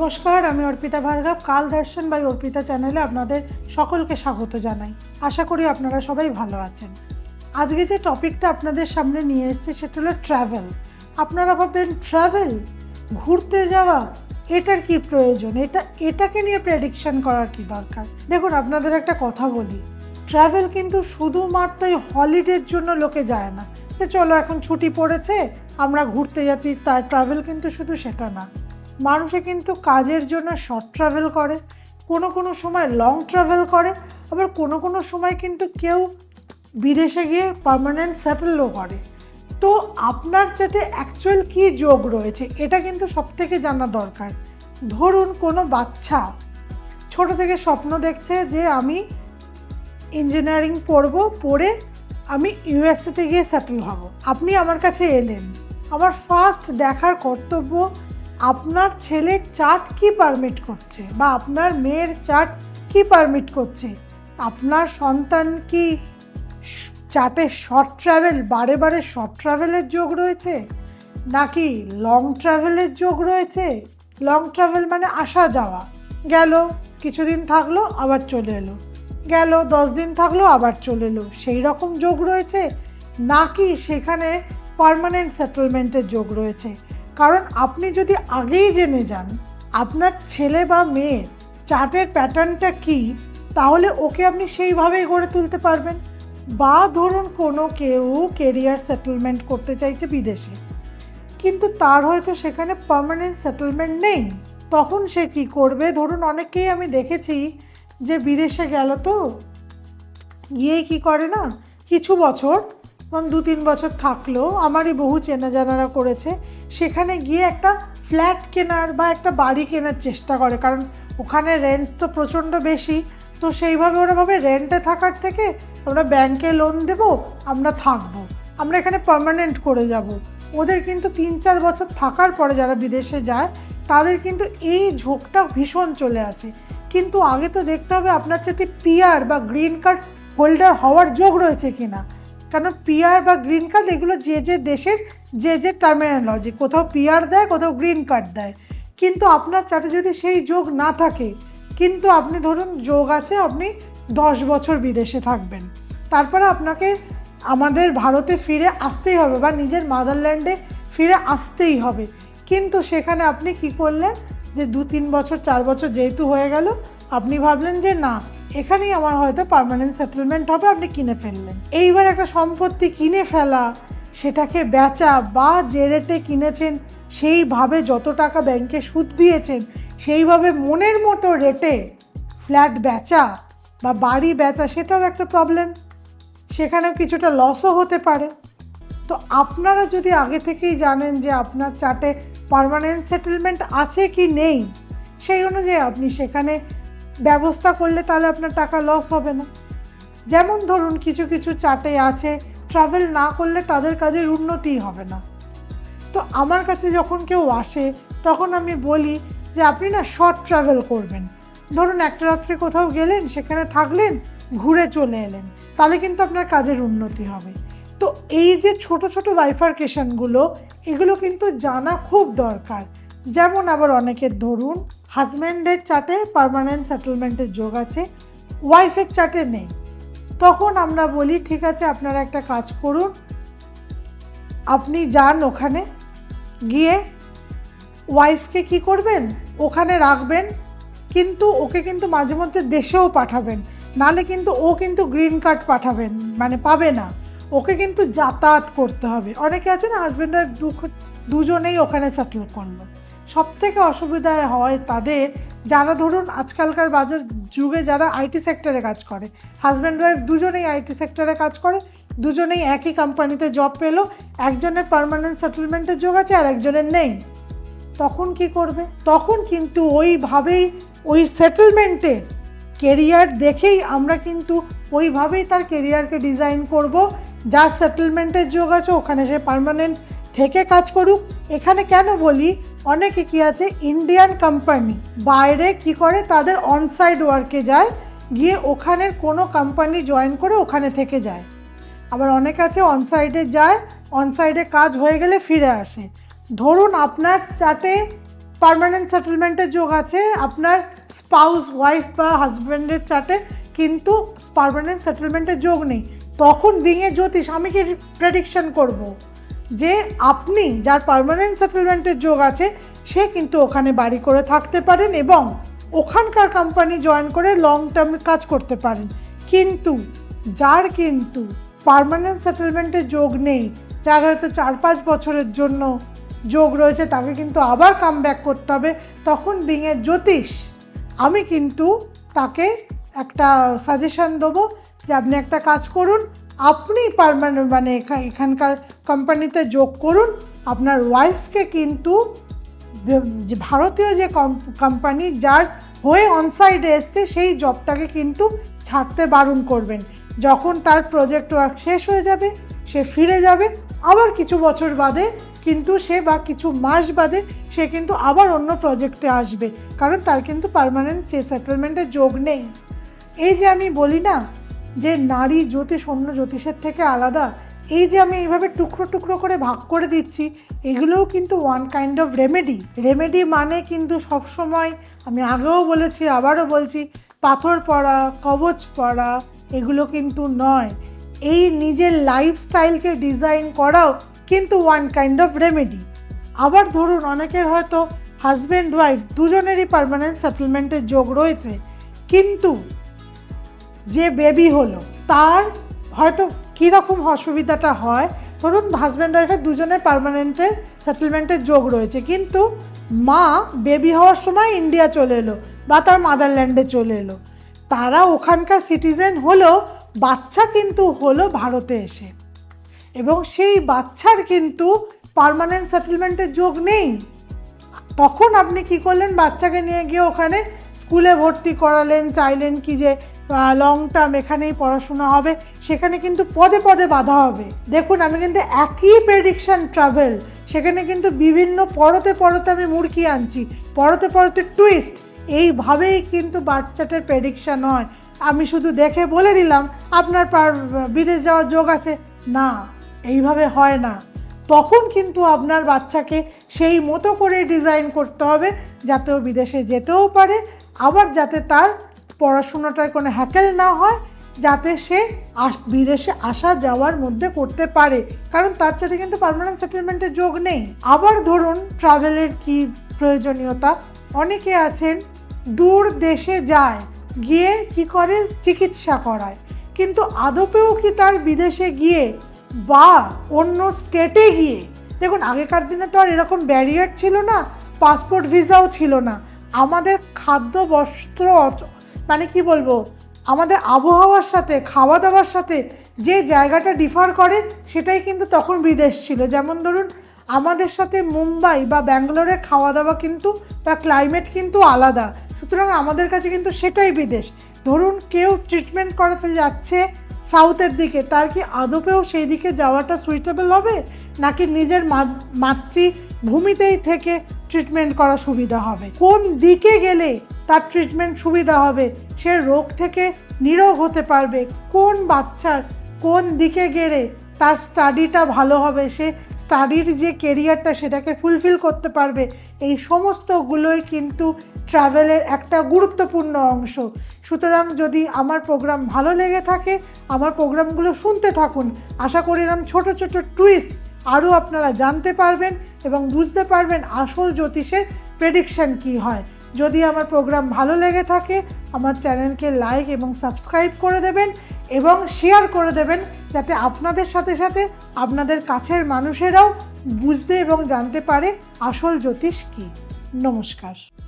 নমস্কার, আমি অর্পিতা ভার্গব। কাল দর্শন বাই অর্পিতা চ্যানেলে আপনাদের সকলকে স্বাগত জানাই। আশা করি আপনারা সবাই ভালো আছেন। আজকে যে টপিকটা আপনাদের সামনে নিয়ে এসেছি সেটা হলো ট্রাভেল। আপনারা ভাববেন, ট্রাভেল? ঘুরতে যাওয়া? এটার কি প্রয়োজন? এটা, এটাকে নিয়ে প্রেডিকশন করার কি দরকার? দেখুন, আপনাদের একটা কথা বলি। ট্রাভেল কিন্তু শুধুমাত্র এই হলিডের জন্য লোকে যায় না। যে চলো, এখন ছুটি পড়েছে, আমরা ঘুরতে যাচ্ছি, তার ট্রাভেল কিন্তু শুধু সেটা না। মানুষে কিন্তু কাজের জন্য শর্ট ট্রাভেল করে, কোনো কোনো সময় লং ট্রাভেল করে, আবার কোনো কোনো সময় কিন্তু কেউ বিদেশে গিয়ে পার্মানেন্ট সেটেলও করে। তো আপনার যাতে অ্যাকচুয়াল কী যোগ রয়েছে, এটা কিন্তু সব থেকে জানা দরকার। ধরুন কোনো বাচ্চা ছোট থেকে স্বপ্ন দেখছে যে আমি ইঞ্জিনিয়ারিং পড়ব, পড়ে আমি ইউএসএতে গিয়ে সেটেল হব। আপনি আমার কাছে এলেন। আমার ফার্স্ট দেখার কর্তব্য আপনার ছেলের চার্ট কি পারমিট করছে বা আপনার মেয়ের চার্ট কি পারমিট করছে? আপনার সন্তান কি চার্টে শর্ট ট্রাভেল বারে বারে শর্ট ট্রাভেলের যোগ রয়েছে? নাকি লং ট্রাভেলের যোগ রয়েছে? লং ট্রাভেল মানে আসা যাওয়া। গেল, কিছুদিন থাকল, আবার চলে এলো। গেল, দশ দিন থাকল, আবার চলে এলো। সেই রকম যোগ রয়েছে? নাকি সেখানে পার্মানেন্ট সেটেলমেন্টের যোগ রয়েছে? কারণ আপনি যদি আগেই জেনে যান, আপনার ছেলে বা মেয়ের চার্টের প্যাটার্নটা কী, তাহলে ওকে আপনি সেইভাবেই গড়ে তুলতে পারবেন। বা ধরুন কোনো কেউ কেরিয়ার সেটেলমেন্ট করতে চাইছে বিদেশে, কিন্তু তার হয়তো সেখানে পার্মানেন্ট সেটেলমেন্ট নেই। তখন সে কি করবে? ধরুন অনেকেই আমি দেখেছি যে বিদেশে গেল তো, গিয়েই কি করে না? কিছু বছর এবং দু তিন বছর থাকল, আমারই বহু চেনা জানারা করেছে, সেখানে গিয়ে একটা ফ্ল্যাট কেনার বা একটা বাড়ি কেনার চেষ্টা করে, কারণ ওখানে রেন্ট তো প্রচণ্ড বেশি, তো সেইভাবে ওরা ভাবে রেন্টে থাকার থেকে আমরা ব্যাংকে লোন দেব, আমরা থাকব, আমরা এখানে পার্মানেন্ট করে যাব। ওদের কিন্তু তিন চার বছর থাকার পরে যারা বিদেশে যায়, তাদের কিন্তু এই ঝোঁকটা ভীষণ চলে আসে। কিন্তু আগে তো দেখতে হবে আপনার সাথে পিআর বা গ্রিন কার্ড হোল্ডার হওয়ার যোগ রয়েছে কিনা। কারণ পিআর বা গ্রিন কার্ড এগুলো যে যে দেশের যে যে টার্মিনোলজি কোথাও পিআর দেয়, কোথাও গ্রিন কার্ড দেয়। কিন্তু আপনার চাটে যদি সেই যোগ না থাকে, কিন্তু আপনি ধরুন যোগ আছে, আপনি দশ বছর বিদেশে থাকবেন। তারপরে আপনাকে আমাদের ভারতে ফিরে আসতেই হবে বা নিজের মাদারল্যান্ডে ফিরে আসতেই হবে। কিন্তু সেখানে আপনি কি করলেন? যে দু তিন বছর, চার বছর যেহেতু হয়ে গেল, আপনি ভাবলেন যে না এখানেই আমার হয়তো পারমানেন্ট সেটেলমেন্ট হবে, আপনি কিনে ফেললেন। এইবার একটা সম্পত্তি কিনে ফেলা, সেটাকে বেচা বা যে রেটে কিনেছেন, সেইভাবে যত টাকা ব্যাংকে সুদ দিয়েছেন, সেইভাবে মনের মতো রেটে ফ্ল্যাট বেচা বা বাড়ি বেচা, সেটাও একটা প্রবলেম সেখানেও কিছুটা লসও হতে পারে। তো আপনারা যদি আগে থেকেই জানেন যে আপনার চার্টে পারমানেন্ট সেটেলমেন্ট আছে কি নেই, সেই অনুযায়ী আপনি সেখানে ব্যবস্থা করলে তাহলে আপনার টাকা লস হবে না। যেমন ধরুন, কিছু কিছু চার্টে আছে ট্রাভেল না করলে তাদের কাজের উন্নতি হবে না। তো আমার কাছে যখন কেউ আসে, তখন আমি বলি যে, আপনি না শর্ট ট্রাভেল করবেন। ধরুন, একটা রাত্রে কোথাও গেলেন, সেখানে থাকলেন, ঘুরে চলে এলেন, তাহলে কিন্তু আপনার কাজের উন্নতি হবে। তো এই যে ছোট ছোট বাইফার্কেশনগুলো এগুলো কিন্তু জানা খুব দরকার। যেমন আবার অনেকের ধরুন হাজব্যান্ডের চার্টে পার্মানেন্ট সেটেলমেন্টের যোগ আছে ওয়াইফের চার্টে নেই। তখন আমরা বলি, ঠিক আছে, আপনারা একটা কাজ করুন। আপনি যান ওখানে, গিয়ে ওয়াইফকে কি করবেন? ওখানে রাখবেন, কিন্তু ওকে কিন্তু মাঝে মধ্যে দেশেও পাঠাবেন। নালে কিন্তু ও কিন্তু গ্রিন কার্ড পাঠাবেন মানে পাবে না। ওকে কিন্তু যাতায়াত করতে হবে। অনেকে আছে না হাজব্যান্ড ওয়াইফ দুজনেই ওখানে সেটেল করল। সব থেকে অসুবিধায় হয় তাদের যারা ধরুন আজকালকার বাজার যুগে যারা আইটি সেক্টরে কাজ করে হাজব্যান্ড ওয়াইফ দুজনেই আইটি সেক্টরে কাজ করে, দুজনেই একই কোম্পানিতে জব পেল, একজনের পার্মানেন্ট সেটেলমেন্টের যোগ আছে আর একজনের নেই। তখন কি করবে? তখন কিন্তু ওইভাবেই ওই সেটেলমেন্টের কেরিয়ার দেখেই আমরা কিন্তু ওইভাবেই তার কেরিয়ারকে ডিজাইন করব। যার সেটেলমেন্টের যোগ আছে ওখানে সে পার্মানেন্ট থেকে কাজ করুক। এখানে কেন বলি? অনেকে কি আছে ইন্ডিয়ান কোম্পানি বাইরে কি করে, তাদের অনসাইড ওয়ার্কে যায়, গিয়ে ওখানের কোনো কোম্পানি জয়েন করে ওখানে থেকে যায়। আবার অনেক আছে অনসাইডে যায় অনসাইডে কাজ হয়ে গেলে ফিরে আসে। ধরুন আপনার চাটে পারমানেন্ট সেটেলমেন্টের যোগ আছে, আপনার স্পাউস ওয়াইফ বা হাজব্যান্ডের চার্টে কিন্তু পারমানেন্ট সেটেলমেন্টের যোগ নেই। তখন বিঙে জ্যোতিষ, আমি কি প্রেডিকশন করব? যে আপনি যার পার্মানেন্ট সেটেলমেন্টের যোগ আছে, সে কিন্তু ওখানে বাড়ি করে থাকতে পারেন এবং ওখানকার কোম্পানি জয়েন করে লং টার্ম কাজ করতে পারেন। কিন্তু যার কিন্তু পার্মানেন্ট সেটেলমেন্টের যোগ নেই, যার হয়তো চার পাঁচ বছরের জন্য যোগ রয়েছে, তাকে কিন্তু আবার কাম করতে হবে, তখন বিঙের জ্যোতিষ, আমি কিন্তু তাকে একটা সাজেশন দেবো যে আপনি একটা কাজ করুন আপনি পারমানেন্ট মানে এখা- এখানকার কোম্পানিতে যোগ করুন, আপনার ওয়াইফকে কিন্তু ভারতীয় যে কোম্পানি যার হয়ে অনসাইডে এসছে, সেই জবটাকে কিন্তু ছাড়তে বারণ করবেন। যখন তার প্রজেক্ট ওয়ার্ক শেষ হয়ে যাবে, সে ফিরে যাবে, আবার কিছু বছর বাদে কিন্তু সে বা কিছু মাস বাদে সে কিন্তু আবার অন্য প্রজেক্টে আসবে। কারণ তার কিন্তু পারমানেন্ট যে সেটেলমেন্টের যোগ নেই। এই যে আমি বলি না যে নারী জ্যোতিষ অন্য জ্যোতিষের থেকে আলাদা, এই যে আমি এইভাবে টুকরো টুকরো করে ভাগ করে দিচ্ছি, এগুলোও কিন্তু one kind of remedy remedy মানে কিন্তু সবসময়, আমি আগেও বলেছি, আবারও বলছি, পাথর পড়া কবচ পড়া এগুলো কিন্তু নয়। এই নিজের লাইফস্টাইলকে ডিজাইন করাও কিন্তু ওয়ান কাইন্ড অফ রেমেডি আবার ধরুন, অনেকের হয়তো হাজব্যান্ড ওয়াইফ দুজনেরই পারমানেন্ট সেটেলমেন্টের যোগ রয়েছে। কিন্তু যে বেবি হলো, তার হয়তো কীরকম অসুবিধাটা হয়? ধরুন হাজব্যান্ড ওয়াইফের দুজনের পার্মানেন্টের সেটেলমেন্টের যোগ রয়েছে, কিন্তু মা বেবি হওয়ার সময় ইন্ডিয়া চলে এলো বা তার মাদারল্যান্ডে চলে এলো। তারা ওখানকার সিটিজেন হলেও বাচ্চা কিন্তু হলো ভারতে এসে। এবং সেই বাচ্চার কিন্তু পার্মানেন্ট সেটেলমেন্টের যোগ নেই। তখন আপনি কি করলেন? বাচ্চাকে নিয়ে গিয়ে ওখানে স্কুলে ভর্তি করালেন, চাইলেন কি যে লং টার্ম এখানেই পড়াশোনা হবে, সেখানে কিন্তু পদে পদে বাধা হবে। দেখুন, আমি কিন্তু একই প্রেডিকশান ট্রাভেল সেখানে কিন্তু বিভিন্ন পরতে পরতে আমি মুরকি আনছি, পরতে পরতে টুইস্ট এইভাবেই কিন্তু বাচ্চাটার প্রেডিকশান হয়। আমি শুধু দেখে বলে দিলাম, আপনার বিদেশ যাওয়ার যোগ আছে। না, এইভাবে হয় না। তখন কিন্তু আপনার বাচ্চাকে সেই মতো করে ডিজাইন করতে হবে, যাতে ও বিদেশে যেতেও পারে, আবার যাতে তার পড়াশোনাটার কোনো হ্যাকেল না হয়, যাতে সে বিদেশে আসা যাওয়ার মধ্যে করতে পারে। কারণ তার সাথে কিন্তু পার্মানেন্ট সেটেলমেন্টের যোগ নেই। আবার ধরুন ট্রাভেলের কি প্রয়োজনীয়তা? অনেকে আছেন, দূর দেশে যায়, গিয়ে কি করে? চিকিৎসা করায়। কিন্তু আদপেও কি তার বিদেশে গিয়ে বা অন্য স্টেটে গিয়ে? দেখুন, আগেকার দিনে তো আর এরকম ব্যারিয়ার ছিল না পাসপোর্ট ভিসাও ছিল না। আমাদের খাদ্য বস্ত্র মানে কি বলব? আমাদের আবহাওয়ার সাথে খাওয়া দাওয়ার সাথে যে জায়গাটা ডিফার করে, সেটাই কিন্তু তখন বিদেশ ছিল। যেমন ধরুন, আমাদের সাথে মুম্বাই বা ব্যাঙ্গালোরে খাওয়া দাওয়া কিন্তু বা ক্লাইমেট কিন্তু আলাদা। সুতরাং আমাদের কাছে কিন্তু সেটাই বিদেশ। ধরুন, কেউ ট্রিটমেন্ট করাতে যাচ্ছে সাউথের দিকে, তার কি আদপেও সেই দিকে যাওয়াটা সুইটেবল হবে? নাকি নিজের মাতৃভূমিতেই থেকে ট্রিটমেন্ট করা সুবিধা হবে। কোন দিকে গেলে তার ট্রিটমেন্ট সুবিধা হবে, সে রোগ থেকে নিরোগ হতে পারবে। কোন বাচ্চার কোন দিকে গেলে তার স্টাডিটা ভালো হবে, সে স্টাডির যে কেরিয়ারটা সেটাকে ফুলফিল করতে পারবে। এই সমস্তগুলোই কিন্তু ট্রাভেলের একটা গুরুত্বপূর্ণ অংশ। সুতরাং যদি আমার প্রোগ্রাম ভালো লেগে থাকে, আমার প্রোগ্রামগুলো শুনতে থাকুন। আশা করি এরকম ছোটো ছোটো টুইস্ট আরও আপনারা জানতে পারবেন এবং বুঝতে পারবেন আসল জ্যোতিষের প্রেডিকশন কী হয়। যদি আমার প্রোগ্রাম ভালো লেগে থাকে, আমার চ্যানেলকে লাইক এবং সাবস্ক্রাইব করে দেবেন এবং শেয়ার করে দেবেন যাতে আপনাদের সাথে সাথে আপনাদের কাছের মানুষেরাও বুঝতে এবং জানতে পারে আসল জ্যোতিষ কী। নমস্কার।